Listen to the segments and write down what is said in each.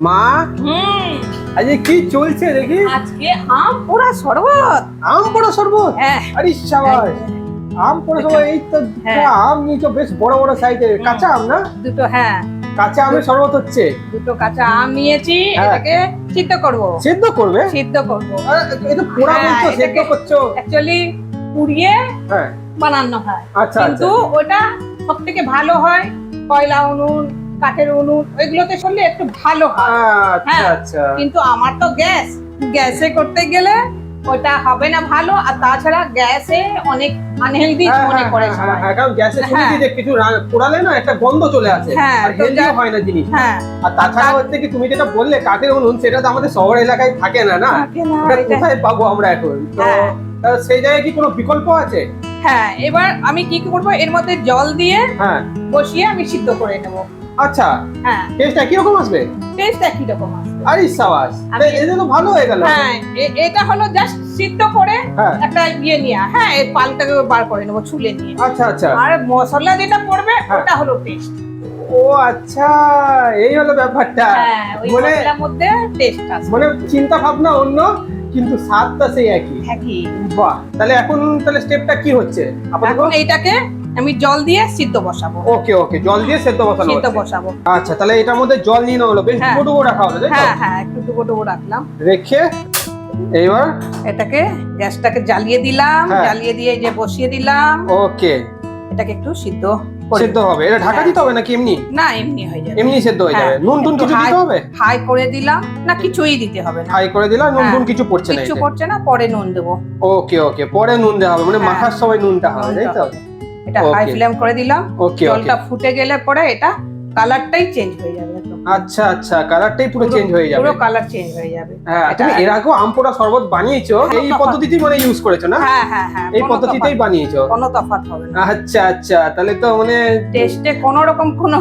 মা? হুম। আজকে কি চলছে দেখি? আজকে আম পোড়া শরবত। আম পড়া শরবত? হ্যাঁ। আরে সবাই আম পড়া সবাই এই তো হ্যাঁ। আম নিয়েছো বেশ বড় বড় সাইজের। কাঁচা আম না? দুটো হ্যাঁ। কাঁচা আমের শরবত হচ্ছে? দুটো কাঁচা আম নিয়েছি হ্যাঁ। এটাকে সিদ্ধ করব। সেদ্ধ করবে? সিদ্ধ করব। এটা পোড়া হ্যাঁ, বলছো সেদ্ধ করছ? অ্যাকচুয়ালি পুড়িয়ে হ্যাঁ। বানানো হয়। আচ্ছা কিন্তু ওটা সব থেকে ভালো হয় কয়লা উনুন কাঠের উনুন ওইগুলোতে করলে একটু ভালো হয়। আচ্ছা হ্যাঁ। আচ্ছা। কিন্তু আমার তো গ্যাস। গ্যাসে করতে গেলে ওটা হবে না ভালো আর তাছাড়া গ্যাসে অনেক আনহেলদি হ্যাঁ, মনে হ্যাঁ, করে সবাই। কারণ গ্যাসে। শুনেছি যে কিছু পোড়ালে না একটা গন্ধ চলে আসে আর হেলদিও হয় না জিনিস আর তাছাড়া হচ্ছে কি তুমি যেটা বললে কাঠের উনুন সেটা তো আমাদের শহর এলাকায় থাকে না না? কোথায় পাবো আমরা এখন? তো। সেই জায়গায় কি কোনো বিকল্প আছে? হ্যাঁ এবার আমি কি করব এর মধ্যে জল দিয়ে বসিয়ে আমি সিদ্ধ করে নেব। আচ্ছা হ্যাঁ। টেস্ট একই রকম আসবে? টেস্ট একই রকম আসবে? আরে সাবাস এটা তো ভালো হয়ে গেল। হ্যাঁ এটা হলো জাস্ট সিদ্ধ করে হ্যাঁ। একটা ইয়ে নিয়ে হ্যাঁ এই পালটাকে বার করে নেব ছুলে নিয়ে। আচ্ছা আচ্ছা। আর মশলা যেটা পড়বে হ্যাঁ। ওটা হলো টেস্ট ও আচ্ছা এই হলো ব্যাপারটা। হ্যাঁ মানে মধ্যে টেস্ট আসবে মানে চিন্তা ভাবনা অন্য কিন্তু স্বাদটা সেই একই। হ্যাঁ বাহ তাহলে এখন তাহলে স্টেপটা কি হচ্ছে? এখন এইটাকে আমি জল দিয়ে সিদ্ধ বসাবো। ওকে ওকে জল দিয়ে সেদ্ধ বসানো সিদ্ধ বসাবো। আচ্ছা তাহলে এটার মধ্যে জল নিয়ে নেওয়া হলো। বেশ হ্যাঁ। ডুবো ডুবো রাখা হলো তাই তো? হ্যাঁ হ্যাঁ একটু ডুবো ডুবো রাখলাম। রেখে এইবার এটাকে গ্যাসটাকে জ্বালিয়ে দিলাম হ্যাঁ। জ্বালিয়ে দিয়ে এই যে বসিয়ে দিলাম। ওকে। এটাকে একটু সিদ্ধ সেদ্ধ হবে। এটা ঢাকা হ্যাঁ। দিতে হবে নাকি এমনি? না এমনি হয়ে যাবে। এমনি সেদ্ধ হয়ে যাবে। নুন টুন কিছু দিতে হবে? হাই করে দিলাম। না কিছুই দিতে হবে না। হাই করে দিলাম নুন। টুন কিছু পড়ছে না কিছু পড়ছে না পরে নুন দেবো। ওকে ওকে পরে নুন দেওয়া হবে মানে। মাখার সময় নুনটা হবে তাই তো। এটা হাই ফ্লেম করে দিলাম। জলটা ফুটে গেলে পরে এটা কালারটাই চেঞ্জ হয়ে যাবে আচ্ছা আচ্ছা কালারটাই পুরো চেঞ্জ হয়ে যাবে। পুরো কালার চেঞ্জ হয়ে যাবে। হ্যাঁ তুমি এর আগেও আম পোড়া শরবত বানিয়েছো হ্যাঁ, এই। পদ্ধতিতেই মানে ইউজ করেছ না? হ্যাঁ হ্যাঁ হ্যাঁ এই পদ্ধতিটাই পদ্ধতিতেই বানিয়েছো? কোনো তফাৎ হবে না। আচ্ছা আচ্ছা তাহলে তো মানে টেস্টে কোনো রকম কোনো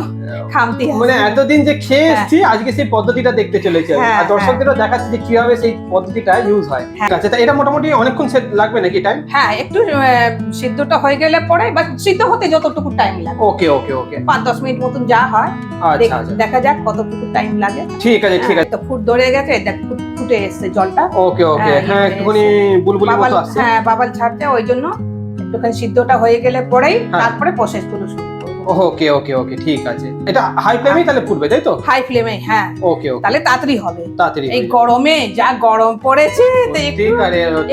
খামতি মানে এতদিন যে খেয়ে হ্যাঁ। এসেছি আজকে সেই পদ্ধতিটা দেখতে চলেছে হ্যাঁ, আর দর্শকদেরও দেখাচ্ছে যে কীভাবে সেই পদ্ধতিটা ইউজ হয়। হ্যাঁ। এটা মোটামুটি অনেকক্ষণ লাগবে নাকি টাইম হ্যাঁ একটু সিদ্ধটা হয়ে গেলে পরে বা সিদ্ধ হতে যতটুকু টাইম লাগে। ওকে ওকে ওকে পাঁচ দশ মিনিট মতন যা হয় আচ্ছা দেখ- আচ্ছা। দেখা যাক কতটুকু টাইম লাগে। ঠিক আছে ঠিক আছে। তো ফুট ধরে গেছে দেখ ফুট ফুটে এসছে জলটা। ওকে ওকে হ্যাঁ, হ্যাঁ একটুখানি বুলবুলি বাবাল মতো আসছে। হ্যাঁ বাবাল ছাড়ছে ওই জন্য একটুখানি সিদ্ধটা হয়ে গেলে পরেই হ্যাঁ। তারপরে প্রসেসগুলো শুরু। ওকে ওকে ওকে ঠিক আছে। এটা হাই ফ্লেমেই তাহলে ফুটবে তাই তো? হাই ফ্লেমে হ্যাঁ। ওকে ওকে তাহলে তাড়াতাড়ি হবে। তাড়াতাড়ি এই গরমে যা গরম পড়েছে তো একটু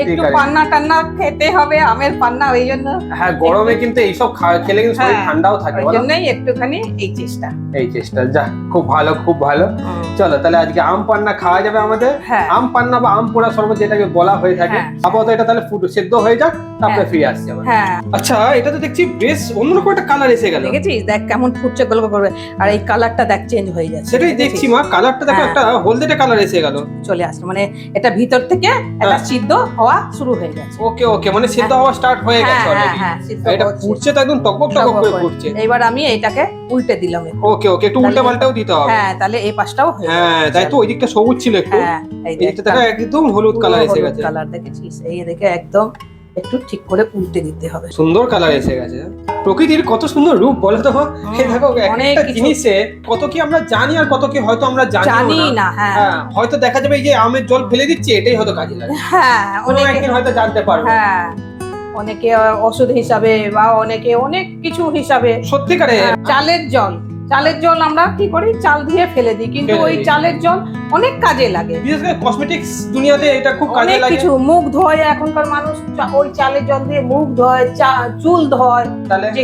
একটু পান্না টান্না খেতে হবে আমের পান্না ওই জন্য হ্যাঁ গরমে কিন্তু এইসব খা- খেলে কিন্তু শরীর হ্যাঁ, ঠান্ডাও থাকে ওই জন্যই একটুখানি এই চেষ্টা। এই চেষ্টা যা খুব ভালো খুব ভালো। চলো তাহলে আজকে আম পান্না খাওয়া যাবে আমাদের। হ্যাঁ। আম পান্না বা আম পোড়া শরবত যেটাকে বলা হয়ে থাকে হ্যাঁ। আপাতত এটা তাহলে ফুট সেদ্ধ হয়ে যাক তারপরে। ফিরে আসছি হ্যাঁ। আচ্ছা এটা তো দেখছি বেশ অন্যরকম একটা কালার এসে গেল। দেখেছিস? দেখ কেমন ফুটছে গল্প করবে। আর এই কালারটা দেখ চেঞ্জ হয়ে যাচ্ছে। সেটাই দেখছি মা কালারটা দেখো হ্যাঁ। একটা হলদেটে কালার এসে গেল। চলে আসলো। মানে এটা ভিতর থেকে এটা হ্যাঁ। সিদ্ধ হওয়া শুরু হয়ে গেছে। ওকে ওকে মানে সেদ্ধ হওয়া স্টার্ট হয়ে হ্যাঁ গেছে হ্যাঁ অলরেডি হ্যাঁ এটা ফুটছে তো একদম টকবক টকবক করে। ফুটছে। এইবার আমি এটাকে উল্টে দিলাম ওকে ওকে একটু উল্টে পাল্টাও দিতে হবে। হ্যাঁ তাহলে এই পাশটাও হয়ে হ্যাঁ তাই তো ওই দিকটা সবুজ ছিল একটু। হ্যাঁ এই এই দিকটা দেখো একদম হলুদ কালার এসে গেছে। কালার দেখেছিস? এই দেখে একদম একটু ঠিক করে উল্টে দিতে হবে। সুন্দর কালার এসে গেছে। প্রকৃতির কত সুন্দর রূপ বলে তো। দেখো অনেক একটা জিনিসে কত কি আমরা জানি আর কত কি হয়তো আমরা জানি না। হ্যাঁ। হ্যাঁ হয়তো দেখা যাবে এই যে আমের জল ফেলে দিচ্ছে এটাই হয়তো কাজে লাগে। হ্যাঁ অনেকে হয়তো জানতে পারব। হ্যাঁ অনেকে ওষুধ হিসাবে বা অনেকে অনেক কিছু হিসাবে সত্যিকারে হ্যাঁ, চালের জল। চালের জল আমরা কি করি? চাল দিয়ে ফেলে দিই কিন্তু ওই চালের জল অনেক কাজে লাগে। বিশেষ করে কসমেটিক্স দুনিয়াতে এটা খুব কাজে অনেক লাগে। কিছু মুখ ধোয় এখনকার মানুষ ওই চালের জল দিয়ে মুখ ধোয় চুল ধোয় তাহলে? যে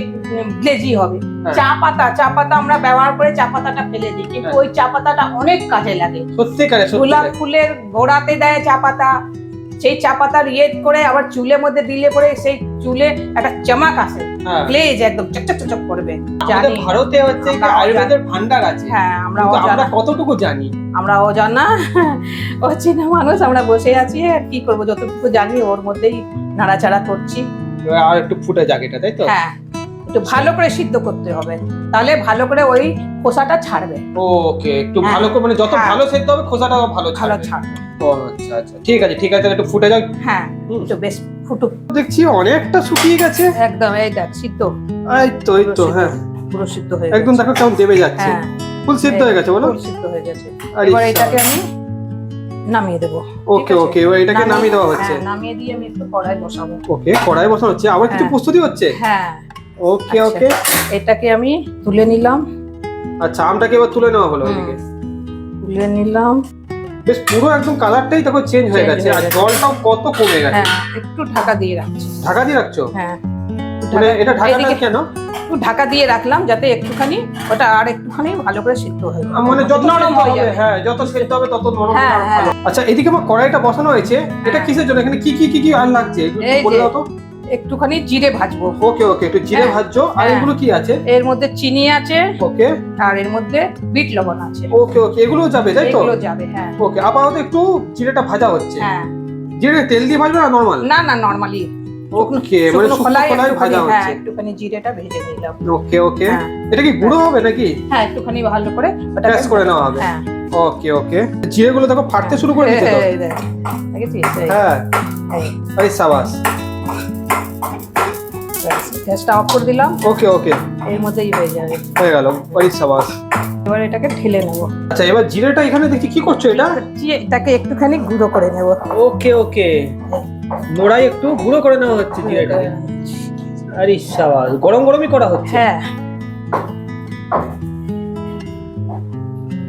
গ্লেজি হবে। হ্যাঁ। চা পাতা চা পাতা আমরা ব্যবহার করে চা পাতাটা ফেলে দিই কিন্তু হ্যাঁ। ওই চা পাতাটা অনেক কাজে লাগে। সত্যিকারে। গোলাপ ফুলের গোড়াতে দেয় চা পাতা সেই চা পাতার ইয়ে করে আবার চুলের মধ্যে দিলে পরে সেই চুলে একটা চমক আসে। হ্যাঁ। গ্লেজ একদম চকচক চকচক করবে। জানি। ভারতে হচ্ছে আমরা আয়ুর্বেদের ভান্ডার আছে। হ্যাঁ আমরা আমরা কতটুকু জানি? আমরা অজানা। ও চেনা মানুষ আমরা বসে আছি আর কি করব? যতটুকু জানি ওর মধ্যেই নাড়াচাড়া করছি। আর একটু ফুটে যাক এটা তাই তো? হ্যাঁ। একটু ভালো করে সিদ্ধ করতে হবে। তাহলে ভালো করে ওই খোসাটা ছাড়বে। ওকে একটু হ্যাঁ। ভালো করে মানে যত হ্যাঁ। ভালো সেদ্ধ হবে খোসাটাও ভালো ভালো ছাড়বে। আচ্ছা আচ্ছা ঠিক আছে ঠিক আছে একটু ফুটে যাক। হ্যাঁ। একটু বেশ ফুটুক। দেখছি অনেকটা শুকিয়ে গেছে। একদম এই দেখ সিদ্ধ। এই তো এই তো হ্যাঁ। পুরো সিদ্ধ হয়ে একদম দেখো কেমন দেবে যাচ্ছে। হ্যাঁ। ফুল সিদ্ধ হয়ে গেছে বলো। ফুল সিদ্ধ হয়ে গেছে। আরে এবার এটাকে আমি নামিয়ে দেবো। ওকে ওকে এবার এটাকে নামিয়ে দেওয়া হচ্ছে। হ্যাঁ, নামিয়ে দিয়ে আমি একটু কড়াই বসাবো। ওকে কড়াই বসানো হচ্ছে। আবার কিছু। প্রস্তুতি হচ্ছে? হ্যাঁ। ওকে আচ্ছা। ওকে। এটাকে আমি তুলে নিলাম। আচ্ছা আমটাকে এবার তুলে নেওয়া হলো ওইদিকে। তুলে নিলাম। বেশ পুরো একদম কালারটাই দেখো চেঞ্জ হয়ে গেছে। আর জলটাও কত কমে গেছে। হ্যাঁ একটু ঢাকা দিয়ে রাখছি। ঢাকা দিয়ে রাখছো? হ্যাঁ। মানে ঢাকা- এটা ঢাকাটা এদিকে কেন? একটু ঢাকা দিয়ে রাখলাম যাতে একটুখানি ওটা আর একটুখানি ভালো করে সিদ্ধ হয়ে। মানে যত নরম হয়ে হবে হ্যাঁ যত সেদ্ধ হবে তত নরম হবে হ্যাঁ, হ্যাঁ। আচ্ছা এদিকে আমার কড়াইটা বসানো হয়েছে। এটা। কিসের জন্য? এখানে কি কি কি কি আর লাগছে? একটু বলে দাও তো। একটুখানি জিরে ভাজবো। ওকে ওকে একটু জিরে হ্যাঁ। ভাজছো। আর হ্যাঁ। এগুলো কি আছে? এর মধ্যে চিনি আছে। ওকে। আর এর মধ্যে বিট লবণ আছে। ওকে ওকে এগুলো যাবে তাই তো? এগুলো যাবে হ্যাঁ। ওকে আপাতত একটু জিরেটা ভাজা হচ্ছে। হ্যাঁ। জিরে তেল দিয়ে ভাজবে না নরমাল না না নরমালি ওকে মানে শুকনো কলাই ভাজা হ্যাঁ হচ্ছে। একটুখানি জিরেটা ভেজে নিলাম। ওকে ওকে। এটা কি গুঁড়ো হবে নাকি? হ্যাঁ একটুখানি ভালো করে ওটাকে Press করে নেওয়া হবে। হ্যাঁ। ওকে ওকে। জিরেগুলো দেখো ফাটতে শুরু করে দিচ্ছে তো? হ্যাঁ। এই, সাবাস। গ্যাসটা অফ করে দিলাম। ওকে ওকে এর মধ্যেই হয়ে যাবে। হয়ে গেল আরে সাবাস। এবার এটাকে ঢেলে নেব। আচ্ছা এবার জিরেটা এখানে দেখছি কি করছ এটা? এটাকে একটুখানি গুঁড়ো করে নেব। ওকে ওকে নোড়াই একটু গুঁড়ো করে নেওয়া হচ্ছে জিরেটাকে। আরে সাবাস গরম গরমই করা হচ্ছে। হ্যাঁ।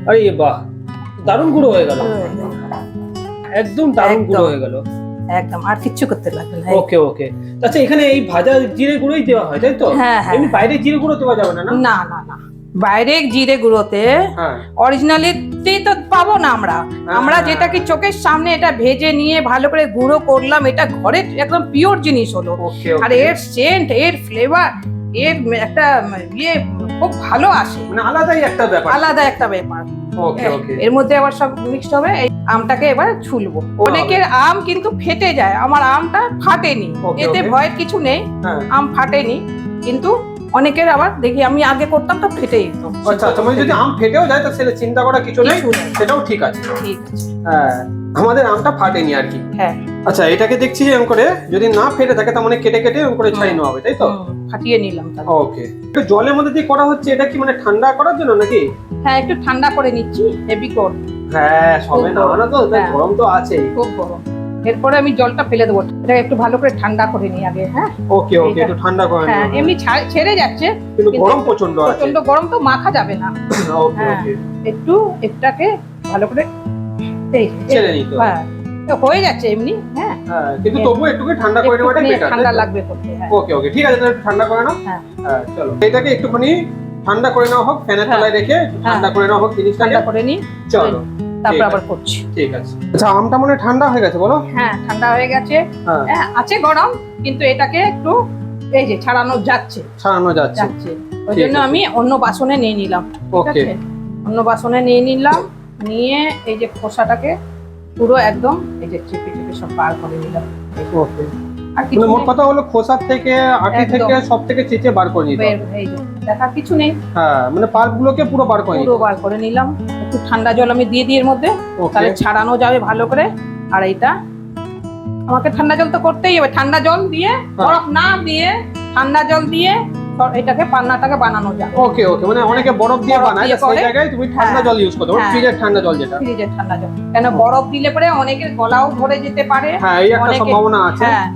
আরে বাহ দারুণ গুঁড়ো হয়ে গেল। একদম দারুণ গুঁড়ো হয়ে গেল। একদম আর কিচ্ছু করতে লাগবে না। ওকে ওকে। আচ্ছা এখানে এই ভাজা জিরে গুঁড়োই দেওয়া হয় তাই তো? হ্যাঁ, হ্যাঁ। বাইরে জিরে গুঁড়ো দেওয়া যাবে না না? না না বাইরে জিরে গুঁড়োতে অরিজিনালি অরিজিনালিটি তো পাবো না আমরা। আমরা হ্যাঁ। যেটা কি চোখের সামনে এটা ভেজে নিয়ে ভালো করে গুঁড়ো করলাম এটা ঘরে একদম পিওর জিনিস হলো। আর এর সেন্ট এর ফ্লেভার এর একটা ইয়ে খুব ভালো আসে। মানে আলাদাই একটা ব্যাপার। আলাদা একটা ব্যাপার। ওকে ওকে। এর মধ্যে আবার সব মিক্সড হবে। এই আমটাকে এবার ছুলবো। অনেকের আম কিন্তু ফেটে যায়। আমার আমটা ফাটেনি। এতে ভয়ের কিছু নেই। হ্যাঁ। আম ফাটেনি। কিন্তু অনেকের আবার দেখি আমি আগে করতাম তো ফেটে যেত। আচ্ছা আচ্ছা। মানে যদি আম ফেটেও যায় তো সেটা চিন্তা করা কিছু নেই। কিছু নেই। সেটাও ঠিক আছে। ঠিক আছে। হ্যাঁ। আমাদের আমটা ফাটেনি আর কি। হ্যাঁ। আচ্ছা এটাকে দেখছি এরকম করে যদি না ফেটে থাকে তার মানে কেটে কেটে এরকম করে ছাড়িয়ে নেওয়া হবে তাই তো? ফাটিয়ে নিলাম তাহলে। ওকে। একটু জলের মধ্যে দিয়ে করা হচ্ছে এটা কি মানে ঠান্ডা করার জন্য নাকি? হ্যাঁ একটু ঠান্ডা করে নিচ্ছি হেভি কর। হ্যাঁ সবে না। না তো তাই হ্যাঁ। গরম তো আছেই। খুব গরম। এরপরে আমি জলটা ফেলে দেবো। এটা একটু ভালো করে ঠান্ডা করে নিই আগে হ্যাঁ? ওকে ওকে একটু ঠান্ডা করে হ্যাঁ এমনি ছেড়ে যাচ্ছে কিন্তু গরম প্রচণ্ড আছে। প্রচণ্ড গরম তো মাখা যাবে না। ওকে হ্যাঁ। ওকে। একটু এটাকে ভালো করে ছেড়ে নিতে হ্যাঁ হয়ে যাচ্ছে এমনি হ্যাঁ। হ্যাঁ কিন্তু তবু একটু ঠান্ডা করে একটুখানি বেটার ঠান্ডা লাগবে করতে হ্যাঁ। ওকে ওকে ঠিক আছে তাহলে একটু ঠান্ডা করে নাও। হ্যাঁ। চলো। এটাকে একটুখানি ঠান্ডা করে নেওয়া হোক ফ্যানের হ্যাঁ। তলায় রেখে ঠান্ডা করে নেওয়া হোক জিনিসটাকে। ঠান্ডা করে নিই চলো তারপর আবার করছি। ঠিক আছে। আচ্ছা আমটা মনে হয় ঠান্ডা হয়ে গেছে বলো? হ্যাঁ ঠান্ডা হয়ে গেছে। হ্যাঁ। আছে গরম কিন্তু এটাকে একটু এই যে ছাড়ানো যাচ্ছে। ছাড়ানো যাচ্ছে। ওই জন্য আমি অন্য বাসনে নিয়ে নিলাম ওকে অন্য বাসনে নিয়ে নিলাম নিয়ে এই যে খোসাটাকে পুরো একদম এই যে চেপে চেপে সব বার করে নিলাম। ওকে। আর কিছু মোট কথা হলো থেকে আটি থেকে সব থেকে চেঁচে বার করে দেখার কিছু নেই। হ্যাঁ মানে গুলোকে পুরো বার করে পুরো বার করে নিলাম। একটু ঠান্ডা জল আমি দিয়ে দিই এর মধ্যে তাহলে ছাড়ানো যাবে ভালো করে। আর এইটা আমাকে ঠান্ডা জল তো করতেই হবে। ঠান্ডা জল দিয়ে হ্যাঁ। বরফ না দিয়ে ঠান্ডা জল দিয়ে এটাকে পান্নাটাকে বানানো যাবে ওকে ওকে মানে অনেকে বরফ দিয়ে বানায় সেই জায়গায় তুমি ঠান্ডা হ্যাঁ। জল ইউজ করতে পারো হ্যাঁ। ফ্রিজের ঠান্ডা জল যেটা। ফ্রিজের ঠান্ডা জল। কেন বরফ দিলে পরে অনেকের গলাও ধরে যেতে পারে। হ্যাঁ এই একটা সম্ভাবনা আছে। হ্যাঁ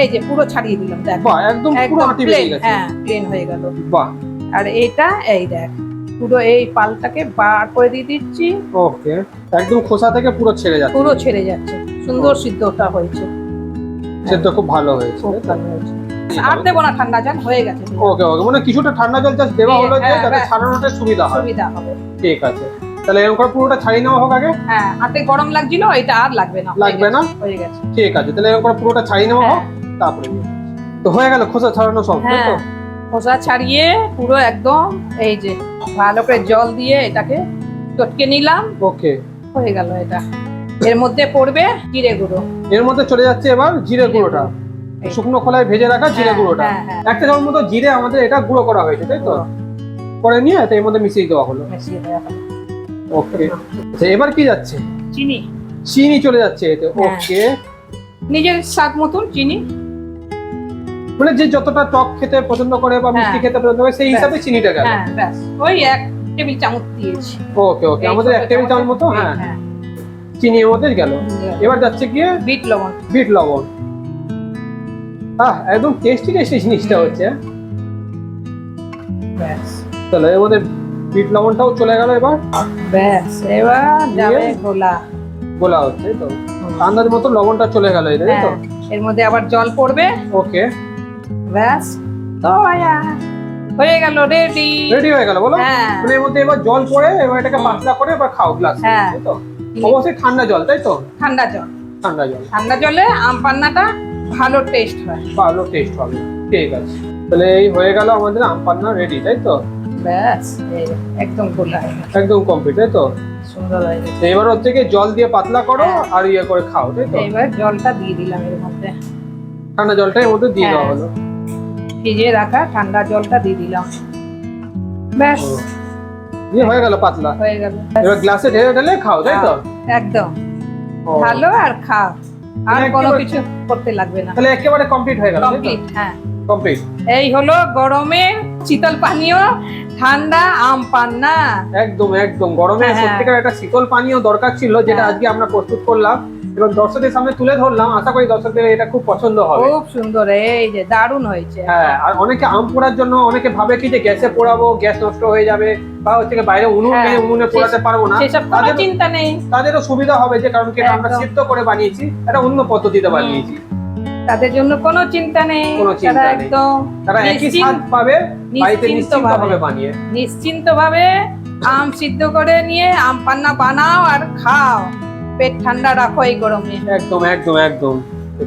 এই যে পুরো ছাড়িয়ে দিলাম দেখ। বাহ একদম পুরো আটি প্লেন গেছে। হ্যাঁ প্লেন হয়ে গেল। বাহ। আর এইটা এই দেখ পুরো এই পালটাকে বার করে দিয়ে দিচ্ছি। ওকে একদম খোসা থেকে পুরো ছেড়ে যাচ্ছে। পুরো ছেড়ে যাচ্ছে। সুন্দর সিদ্ধটা হয়েছে। সেদ্ধ খুব ভালো হয়েছে। খুব ভালো হয়েছে। আর দেবো না ঠান্ডা জল হয়ে গেছে। ওকে ওকে। মানে কিছুটা ঠান্ডা জল জাস্ট দেওয়া হলো যে হ্যাঁ, যাতে ছাড়ানোটা সুবিধা হয়। সুবিধা হবে। ঠিক আছে। তাহলে এরকম করে পুরোটা ছাড়িয়ে নেওয়া হোক আগে? হ্যাঁ হাতে গরম লাগছিল এটা আর লাগবে না। লাগবে না? হয়ে গেছে। ঠিক আছে। তাহলে এরকম করে পুরোটা ছাড়িয়ে নেওয়া হোক হ্যাঁ তারপরে তো হয়ে গেল খোসা ছাড়ানো সব তাই হ্যাঁ। তো খোসা ছাড়িয়ে পুরো একদম এই যে ভালো করে জল দিয়ে এটাকে চটকে নিলাম। ওকে। হয়ে গেল এটা। এর মধ্যে পড়বে জিরে গুঁড়ো। এর মধ্যে চলে যাচ্ছে এবার জিরে গুঁড়োটা। শুকনো খোলায় ভেজে রাখা জিরে হ্যাঁ, গুঁড়োটা। হ্যাঁ হ্যাঁ। একটা যেমন মতো জিরে আমাদের এটা গুঁড়ো করা হয়েছে তাই তো? করে নিয়ে তো এর মধ্যে মিশিয়ে দেওয়া হলো। মিশিয়ে দেওয়া হলো। ওকে। আচ্ছা এবার কি যাচ্ছে? চিনি। চিনি চলে যাচ্ছে এতে। ওকে। নিজের স্বাদ মতন চিনি। মানে যে যতটা টক খেতে পছন্দ করে বা মিষ্টি। খেতে পছন্দ করে সেই হিসাবে চিনিটা গেল। হ্যাঁ ব্যাস। ওই এক টেবিল চামচ দিয়েছি। ওকে ওকে। আমাদের এক টেবিল চামচ মতো? হ্যাঁ। চিনি এর মধ্যে গেল। এবার যাচ্ছে গিয়ে বিট লবণ। বিট লবণ। আহ একদম টেস্টি টেস্টি জিনিসটা হচ্ছে। ব্যাস চলো এর মধ্যে বিট লবণটাও চলে গেল এবার। ব্যাস এবার যাবে গোলা গোলা হচ্ছে তো। আন্দাজ মতো লবণটা চলে গেল তো এর মধ্যে আবার জল পড়বে। ওকে। ব্যাস তো আয়া, হয়ে গেল রেডি রেডি হয়ে গেল বলো? হ্যাঁ। মানে এর মধ্যে এবার জল পড়ে এবার এটাকে পাতলা করে এবার খাও গ্লাস হ্যাঁ। তো। অবশ্যই ঠান্ডা জল তাই তো? ঠান্ডা জল। ঠান্ডা জল। ঠান্ডা জলে আম পান্নাটা ভালো টেস্ট হয়। ভালো টেস্ট হবে। ঠিক আছে। তাহলে এই হয়ে গেল আমাদের আম পান্না রেডি তাই তো? ব্যাস একদম গোলা হয়ে। একদম কমপ্লিট তাই তো? সুন্দর হয়ে গেছে। এবার হচ্ছে কি জল দিয়ে পাতলা করো হ্যাঁ। আর ইয়ে করে খাও তাই তো? এইবার জলটা দিয়ে দিলাম এর মধ্যে। ঠান্ডা জলটা এর মধ্যে দিয়ে দেওয়া হ্যাঁ। হলো। ভিজিয়ে রাখা ঠান্ডা জলটা দিয়ে দিলাম। ব্যাস। দিয়ে হয়ে গেল পাতলা। হয়ে গেল। এবার গ্লাসে ঢেলে ঢেলে খাও তাই তো? একদম। ভালো আর খাও। আর মানে কোনো কিছু করতে লাগবে না। তাহলে একেবারে কমপ্লিট হয়ে গেল কমপ্লিট হ্যাঁ। কমপ্লিট এই হলো গরমের শীতল পানীয় ঠান্ডা আম পান্না একদম একদম। গরমে হ্যাঁ। সত্যিকার একটা শীতল পানীয় দরকার ছিল যেটা হ্যাঁ। আজকে আমরা প্রস্তুত করলাম। এবং দর্শকদের সামনে তুলে ধরলাম। আশা করি দর্শকদের এটা খুব পছন্দ হবে। খুব সুন্দর এই যে দারুণ হয়েছে। হ্যাঁ আর অনেকে আম পোড়ার জন্য অনেকে ভাবে কি যে গ্যাসে পোড়াবো গ্যাস নষ্ট হয়ে যাবে বা হচ্ছে বাইরে উনুন হ্যাঁ। নেই উনুনে পোড়াতে পারব না। তাদের চিন্তা নেই। তাদেরও সুবিধা হবে যে কারণ কি আমরা সিদ্ধ করে বানিয়েছি এটা অন্য পদ্ধতিতে বানিয়েছি। তাদের জন্য কোনো চিন্তা নেই কোনো চিন্তা নেই। একদম তারা একই নিশ্চিন্ত- স্বাদ পাবে বাড়িতে নিশ্চিন্ত নিশ্চিন্ত ভাবে। ভাবে বানিয়ে নিশ্চিন্ত ভাবে আম সিদ্ধ করে নিয়ে আম পান্না বানাও আর খাও পেট ঠান্ডা রাখো এই গরমে একদম একদম একদম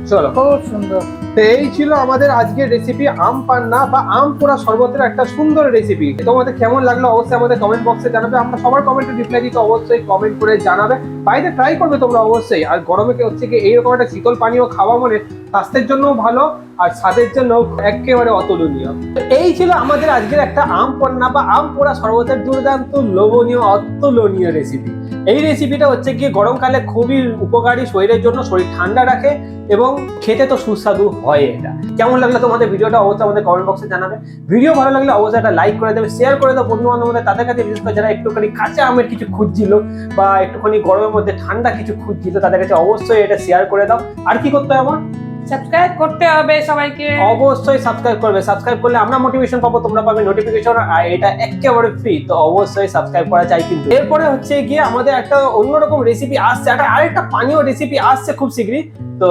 চলো খুব সুন্দর। তো এই ছিল আমাদের আজকের রেসিপি আম পান্না বা আম পোড়া শরবতের একটা সুন্দর রেসিপি তোমাদের কেমন লাগল অবশ্যই আমাদের কমেন্ট বক্সে জানাবে। আমরা সবার কমেন্টে রিপ্লাই দিতে অবশ্যই কমেন্ট করে জানাবে। বাড়িতে ট্রাই করবে তোমরা অবশ্যই। আর গরমে কি হচ্ছে কি এইরকম একটা শীতল পানীয় খাওয়া মানে স্বাস্থ্যের জন্য ভালো আর স্বাদের জন্য একেবারে অতুলনীয়। তো এই ছিল আমাদের আজকের একটা আম পন্না বা আম পোড়া শরবতের দুর্দান্ত লোভনীয় অতুলনীয় রেসিপি এই রেসিপিটা হচ্ছে কি গরমকালে খুবই উপকারী শরীরের জন্য, শরীর ঠান্ডা রাখে এবং খেতে তো সুস্বাদু হয় এটা। কেমন লাগল তোমাদের ভিডিওটা অবশ্যই আমাদের কমেন্ট বক্সে জানাবে। ভিডিও ভালো লাগলে অবশ্যই একটা লাইক করে দেবে শেয়ার করে দাও বন্ধু বান্ধবদের তাদের কাছে বিশেষ করে যারা একটুখানি কাঁচা আমের কিছু খুঁজছিল বা একটুখানি গরমের মধ্যে ঠান্ডা কিছু খুঁজছিল, তাদের কাছে অবশ্যই এটা শেয়ার করে দাও। আর কি করতে হবে আমার? সাবস্ক্রাইব করতে হবে সবাইকে। অবশ্যই সাবস্ক্রাইব করবে। সাবস্ক্রাইব করলে আমরা মোটিভেশন পাবো তোমরা পাবে নোটিফিকেশন আর এটা একেবারে ফ্রি তো অবশ্যই সাবস্ক্রাইব করা চাই কিন্তু। এরপরে হচ্ছে গিয়ে আমাদের একটা অন্যরকম রেসিপি আসছে একটা আরেকটা পানীয় রেসিপি আসছে খুব শীঘ্রই। তো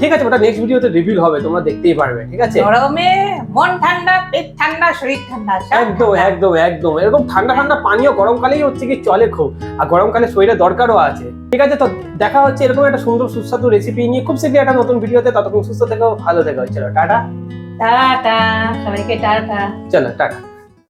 ঠিক আছে ওটা নেক্সট ভিডিওতে রিভিল হবে তোমরা দেখতেই পারবে ঠিক আছে? গরমে মন ঠান্ডা পেট ঠান্ডা শরীর ঠান্ডা একদম একদম একদম। এরকম ঠান্ডা ঠান্ডা পানীয় গরমকালেই হচ্ছে কি চলে খুব। আর গরমকালে শরীরে দরকারও আছে। ঠিক আছে তো দেখা হচ্ছে এরকম একটা সুন্দর সুস্বাদু রেসিপি নিয়ে খুব শীঘ্রই একটা নতুন ভিডিওতে ততক্ষণ সুস্থ থেকো ভালো থেকো চলো টাটা। টাটা সবাইকে টাটা। চলো টাটা।